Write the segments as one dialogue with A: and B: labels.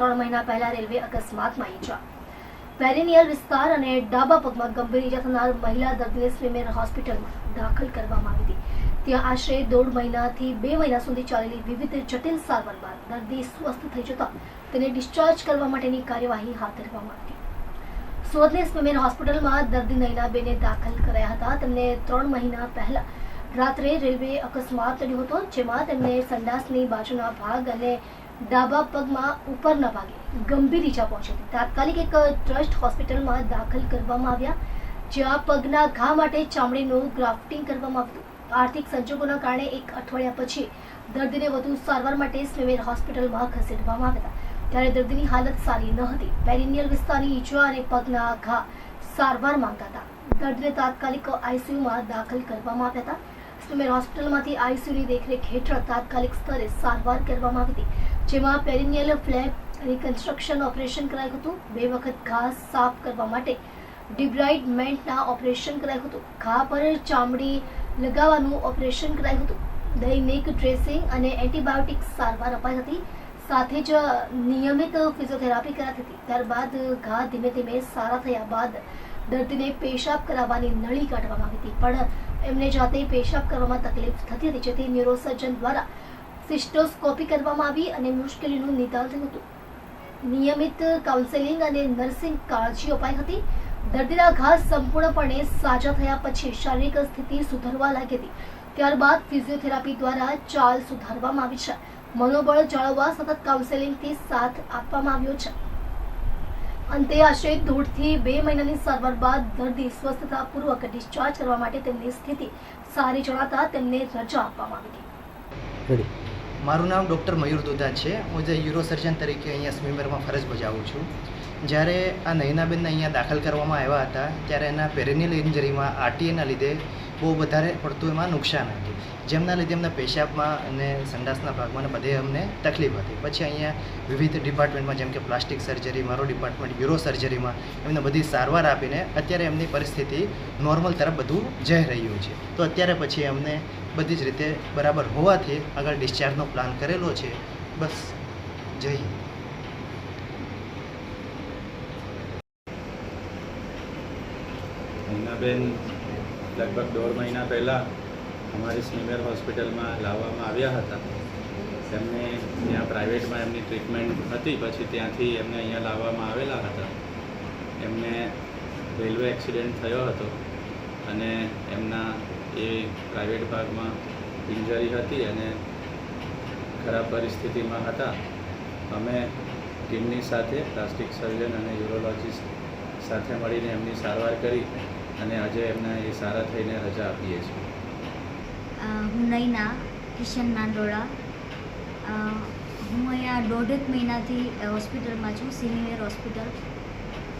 A: ત્રણ મહિના પહેલા રેલવે અકસ્માતમાં ઈજા. પેરિનિયલ વિસ્તાર અને ડાબા પગમાં ગંભીર ઈજા થનાર મહિલા દર્દીને સ્વિમેર હોસ્પિટલમાં દાખલ કરવામાં આવી હતી. ત્યાં આશરે દોઢ મહિનાથી બે મહિના સુધી ચાલેલી વિવિધ જટિલ સારવાર બાદ દર્દી સ્વસ્થ થઈ જતા તેને ડિસ્ચાર્જ કરવા માટેની કાર્યવાહી હાથ ધરવામાં આવી સુરતની સ્વિમેર હોસ્પિટલમાં દર્દી નયનાબેને દાખલ કરાયા હતા. તેમને ત્રણ મહિના પહેલા રાત્રે રેલવે અકસ્માત થયો હતો, જેમાં તેમને સંડાસની બાજુના ભાગ અને ડાબા પગમાં ઉપરના ભાગે ગંભીર ઈજા પહોંચી હતી. તાત્કાલિક એક ટ્રસ્ટ હોસ્પિટલમાં દાખલ કરવામાં આવ્યા, જ્યાં પગના ઘા માટે ચામડીનું ગ્રાફ્ટિંગ કરવામાં આવ્યું આર્થિક સંજોગોના કારણે એક અઠવાડિયા પછી દર્દીને વધુ સારવાર માટે સ્વિમેર હોસ્પિટલમાં ખસેડવામાં આવ્યા હતા. ત્યારે દર્દીની હાલત સારી ન હતી. પેરિનિયલ વિસ્તારની ઈજા અને પગના ઘા સારવાર માંગતા હતા. દર્દીને તાત્કાલિક આઈસીયુમાં દાખલ કરવામાં આવ્યા હતા. સ્વિમેર હોસ્પિટલમાંથી આઈસીયુની દેખરેખ હેઠળ તાત્કાલિક સ્તરે સારવાર કરવામાં આવી હતી, જેમાં પેરિનિયલ ફ્લેપ રિકન્સ્ટ્રક્શન ઓપરેશન કરાયું હતું. બે વખત ઘા સાફ કરવા માટે ડિબ્રાઇડમેન્ટના ઓપરેશન કરાયું હતું. ઘા પર ચામડી લગાવવાનું ઓપરેશન કરાયું હતું. દૈનિક ડ્રેસિંગ અને એન્ટીબાયોટિક સારવાર અપાઈ હતી. સાથે જ નિયમિત ફિઝિયોથેરાપી કરાતી હતી. ત્યારબાદ ઘા ધીમે ધીમે સારા થયા બાદ દર્દીને પેશાબ કરાવવાની નળી કાઢવામાં આવી હતી. પણ એમને જાતે પેશાબ કરવામાં તકલીફ થતી હતી, જેથી ન્યુરોસર્જન દ્વારા સિસ્ટોસ્કોપી કરવામાં આવી અને મુશ્કેલીનું નિદાન થયું હતું. નિયમિત કાઉન્સેલિંગ અને નર્સિંગ કાળજી અપાઈ હતી. દર્દીના ઘા સંપૂર્ણપણે સાજા થયા પછી શારીરિક સ્થિતિ સુધરવા લાગી હતી. ત્યારબાદ ફિઝિયોથેરાપી દ્વારા ચાલ સુધારવામાં આવી છે. મનોબળ જાળવવા સતત કાઉન્સેલિંગથી સાથ આપવામાં આવ્યો છે. અંતે આશરે દોઢથી બે મહિનાની સારવાર બાદ દર્દી સ્વસ્થતાપૂર્વક ડિસ્ચાર્જ કરવા માટે તેમની સ્થિતિ સારી જણાતા તેમને રજા આપવામાં આવી હતી.
B: મારું નામ ડૉક્ટર મયુર દુધા છે. હું જે યુરોસર્જન તરીકે અહીંયા સ્વિમરમાં ફરજ બજાવું છું. જ્યારે આ નયનાબેનને અહીંયા દાખલ કરવામાં આવ્યા હતા, ત્યારે એના પેરેનિયલ ઇન્જરીમાં આરટીએના લીધે બહુ વધારે પડતું એમાં નુકસાન હતું. જેમના લીધે એમના પેશાબમાં અને સંડાસના ભાગમાં બધે અમને તકલીફ હતી. પછી અહીંયા વિવિધ ડિપાર્ટમેન્ટમાં, જેમ કે પ્લાસ્ટિક સર્જરી, મારો ડિપાર્ટમેન્ટ યુરો સર્જરીમાં, એમને બધી સારવાર આપીને અત્યારે એમની પરિસ્થિતિ નોર્મલ તરફ બધું જઈ રહ્યું છે. તો અત્યારે પછી અમને બધી જ રીતે બરાબર હોવાથી આગળ ડિસ્ચાર્જનો પ્લાન કરેલો છે. બસ જય
C: હિનાબેન લગભગ દોઢ મહિના પહેલાં અમારી સ્મીમેર હોસ્પિટલમાં લાવવામાં આવ્યા હતા. તેમને ત્યાં પ્રાઇવેટમાં એમની ટ્રીટમેન્ટ હતી, પછી ત્યાંથી એમને અહીંયા લાવવામાં આવેલા હતા. એમને રેલવે એક્સિડન્ટ થયો હતો અને એમના એ પ્રાઇવેટ ભાગમાં ઇન્જરી હતી અને ખરાબ પરિસ્થિતિમાં હતા. અમે ટીમની સાથે, પ્લાસ્ટિક સર્જન અને યુરોલોજીસ્ટ સાથે મળીને એમની સારવાર કરી અને આજે એમને એ સારા થઈને રજા આપીએ છીએ.
D: હું નૈના, કિશન નાંડોળા હું અહીંયા દોઢેક મહિનાથી હોસ્પિટલમાં છું, સિનિયર હોસ્પિટલ.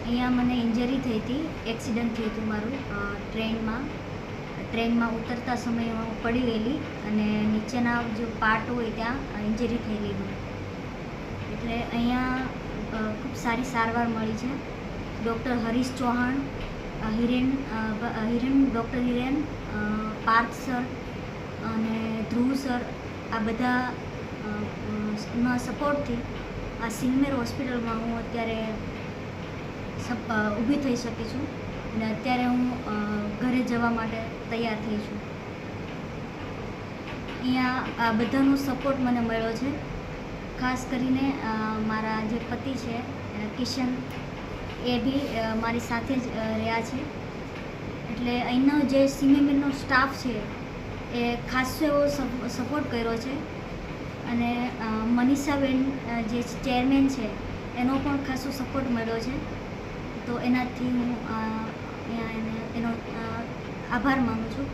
D: અહીંયા મને ઇન્જરી થઈ હતી, એક્સિડન્ટ થયું હતું મારું ટ્રેનમાં. ટ્રેનમાં ઉતરતા સમયે હું પડી ગયેલી અને નીચેના જે પાર્ટ હોય ત્યાં ઇન્જરી થયેલી હોય એટલે અહીંયા ખૂબ સારી સારવાર મળી છે. Doctor Harish Chauhan Hiren Hiren doctor Hiren Parth sir અને ધ્રુવ સર આ બધા ના સપોર્ટથી આ સિનમેર હોસ્પિટલમાં હું અત્યારે ઊભી થઈ શકી છું અને અત્યારે હું ઘરે જવા માટે તૈયાર થઈ છું. અહીંયા આ બધાનો સપોર્ટ મને મળ્યો છે. ખાસ કરીને મારા જે પતિ છે કિશન એ બી મારી સાથે જ રહ્યા છે. એટલે અહીંનો જે સીમેમેનનો સ્ટાફ છે, એ ખાસો એવો સપોર્ટ કર્યો છે. અને મનીષાબેન જે ચેરમેન છે, એનો પણ ખાસો સપોર્ટ મળ્યો છે. તો એનાથી હું એનો આભાર માનું છું.